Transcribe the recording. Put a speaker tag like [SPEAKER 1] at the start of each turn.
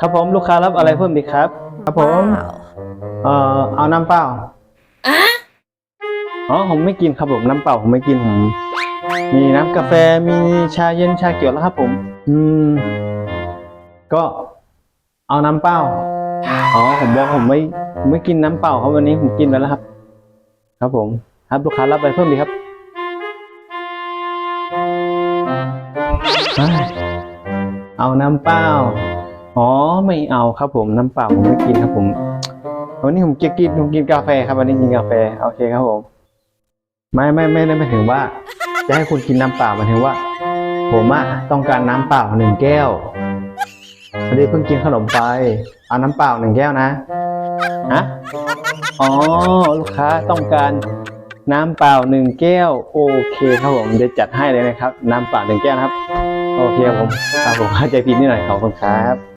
[SPEAKER 1] ครับผมลูกค้ารับอะไรเพิ่มดีครับ ครับผม
[SPEAKER 2] ว้าว
[SPEAKER 1] เอ่อเอาน้ำเปล่าอ๋อผมไม่กินครับผมน้ำเปล่าผมไม่กินผมมีน้ำกาแฟมีชาเย็นชาเขียวแล้วครับผม อืม ก็เอาน้ำเปล่าอ๋อผมบอกผมไม่ผมไม่กินน้ำเปล่าครับวันนี้ผมกินไปแล้วครับ ครับผม ครับลูกค้ารับอะไรเพิ่มดีครับอ่าเอาน้ำเปล่า อ๋อไม่เอาครับผมน้ำเปล่าผมไม่กินครับผมวันนี้ผมจะกินผมกินกาแฟครับวันนี้กินกาแฟโอเคครับผม ไม่ไม่ไม่ได้หมายถึงว่า จะให้คุณกินน้ำเปล่าหมายถึงว่า ผมอะต้องการน้ำเปล่าหนึ่งแก้วพอดีเพิ่งกินขนมไปเอาน้ำเปล่าหนึ่งแก้วนะฮะอ๋อลูกค้าต้องการน้ำเปล่าหนึ่งแก้ว โอเคครับผมเดี๋ยวจัดให้เลยนะครับ น้ำเปล่าหนึ่งแก้วครับ โอเคครับผมครับผมเข้าใจผิดนิดหน่อยขอบคุณครับ